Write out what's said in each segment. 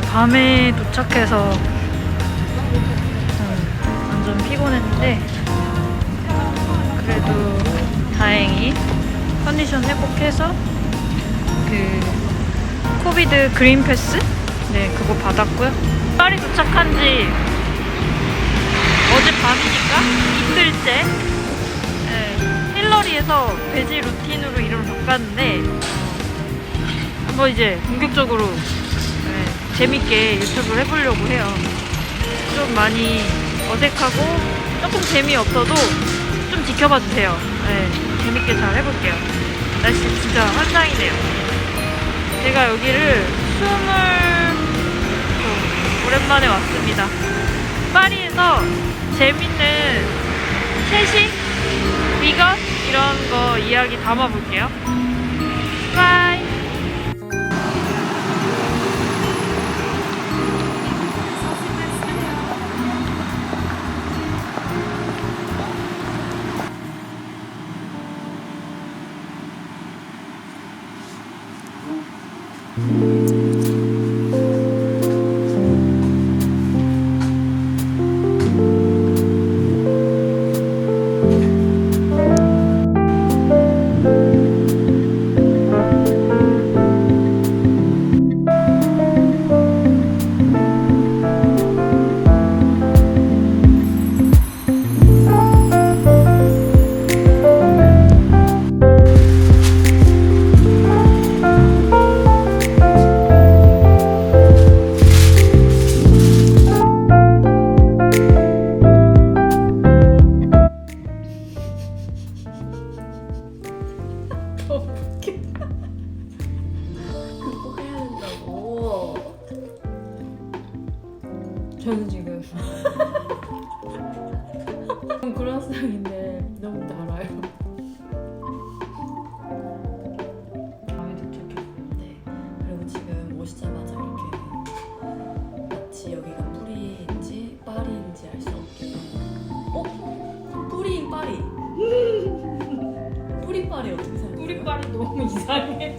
밤에 도착해서 음, 완전 피곤했는데 그래도 다행히 컨디션 회복해서 그 코비드 그린 패스 네 그거 받았고요. 파리 도착한 지 어젯밤이니까 이틀째 네, 힐러리에서 배지 루틴으로 이름을 바꿨는데 어, 한번 이제 본격적으로 네, 재밌게 유튜브를 해보려고 해요. 좀 많이 어색하고 조금 재미없어도 좀 지켜봐 주세요. 네, 재밌게 잘 해볼게요. 날씨 진짜 환상이네요. 제가 여기를 스물 좀 오랜만에 왔습니다. 파리에서 재밌는 채식, 비건 이런 거 이야기 담아볼게요. 너무 이상해.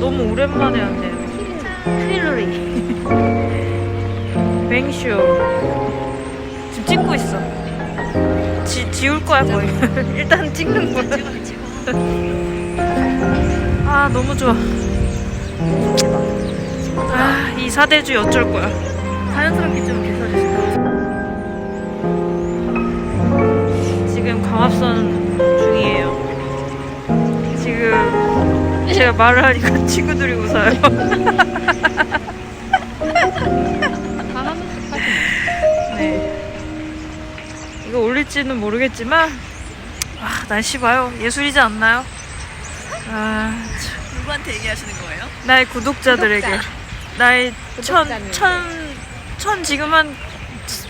너무 오랜만에 왔네요. 힐러리. 뱅쇼. 찍고 있어. 지, 지울 거야, 거의. 일단 찍는 거야. 아, 너무 좋아. 아, 이 사대주 어쩔 거야. 자연스럽게 좀 빗어주세요. 지금 광합선 중이에요. 지금 제가 말을 하니까 친구들이 웃어요. 예술일지는 모르겠지만 아, 날씨 봐요. 예술이지 않나요? 아, 참. 누구한테 얘기하시는 거예요? 나의 구독자들에게 나의 천, 천, 천 지금 한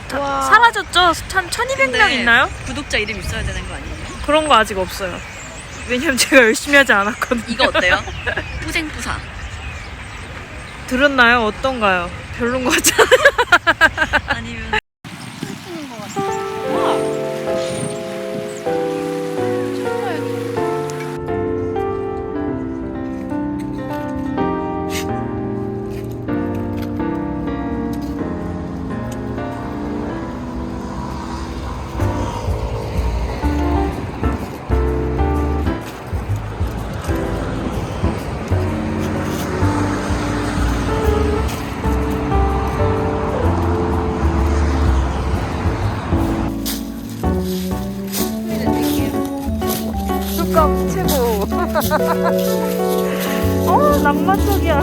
다- 사라졌죠? 천, 1200명 근데 있나요? 구독자 이름 있어야 되는 거 아니에요? 그런 거 아직 없어요. 왜냐면 제가 열심히 하지 않았거든요. 이거 어때요? 뿌쟁뿌사. 들었나요? 어떤가요? 별론 거 같잖아요. 어, 낭만적이야.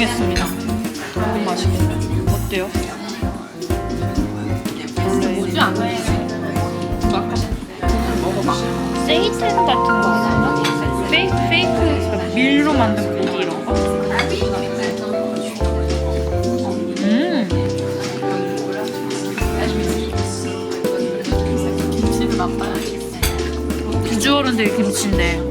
먹어보겠습니다. 너무 맛있겠다. 어때요? 뭐지 안 해. 먹어봐. 세이텐 같은 거? 페이크, 페이크 밀로 만든 고기 이런 거? 음, 비주얼은 되게 김치인데.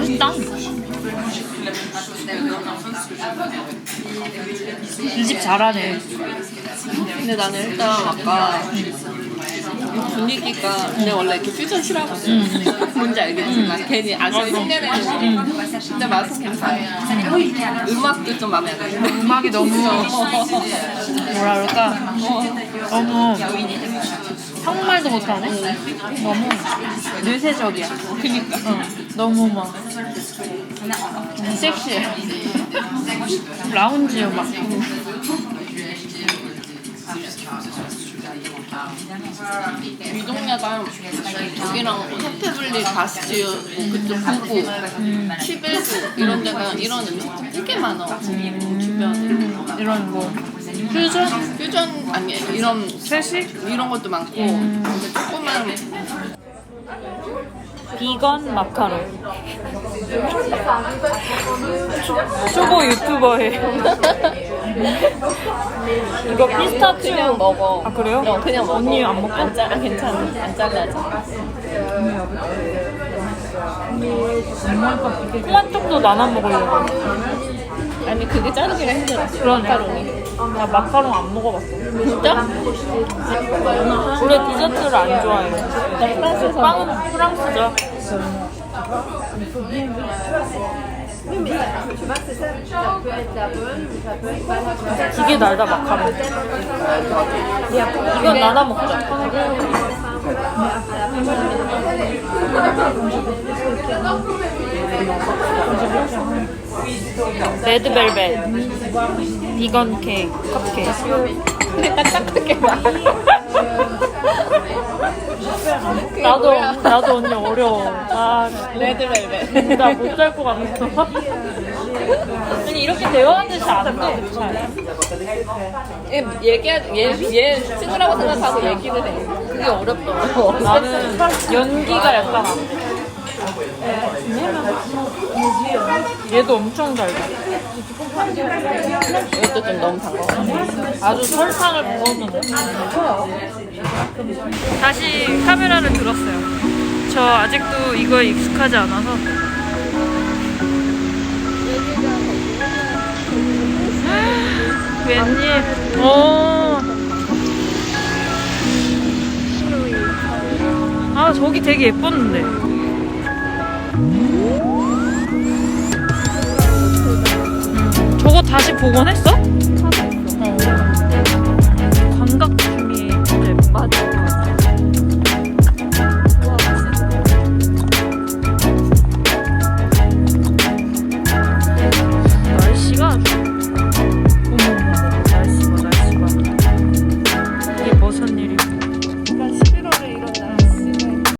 맛있다. 이 집 잘하네. 근데 나는 일단 아까 이 분위기가 근데 원래 이렇게 퓨전 싫어하거든. 뭔지 알겠지만 괜히 아시아 흉내내는 진짜 맛은 괜찮아. 음악도 좀 마음에 안 들어. 음악이 너무 뭐라 그럴까 너무 한국말도 못하네 너무 뇌세적이야 그니까 응. 너무 막 섹시해. 라운지 음악 이 동네가 여기랑 서태블리 가스지 그쪽 북구 시베르 이런 데가 이런 음식점 되게 많아. 주변에. 음, 이런 뭐 퓨전? 퓨전 아니 이런 채식? 이런 것도 많고. 근데 조그만 비건 마카롱. 초보 유튜버예요. 이거 피스타치오. 그냥 먹어. 아 그래요? 어, 그냥 먹어. 언니 안 먹고? 안 잘, 아, 괜찮아. 안 잘라져. 토마토도 나눠 먹으려고 아니 그게 자르기가 힘들어 그러네. 마카롱이. 나 마카롱 안 먹어봤어. 진짜? 디저트를 안 좋아해요. 빵은 프랑스죠. 되게 날다 마카롱 이건 나눠 먹자. 레드벨벳 비건 케이크 컵케이크. 내가 딱하게 말 나도 나도 언니 어려워. 아 레드벨벳. 나못살것 같아 아니 이렇게 대화하듯이 안 돼. 얘 얘기하 얘얘 친구라고 생각하고 얘기를 해. 그게 어렵더라고. 나는 연기가 약간 안 돼. 얘도 엄청 달다. 이것도 좀 너무 단거 아주 설탕을 부어주네. 다시 카메라를 들었어요. 저 아직도 이거에 익숙하지 않아서. 웬일? 오. 아 저기 되게 예뻤는데. 저거 다시 복원했어?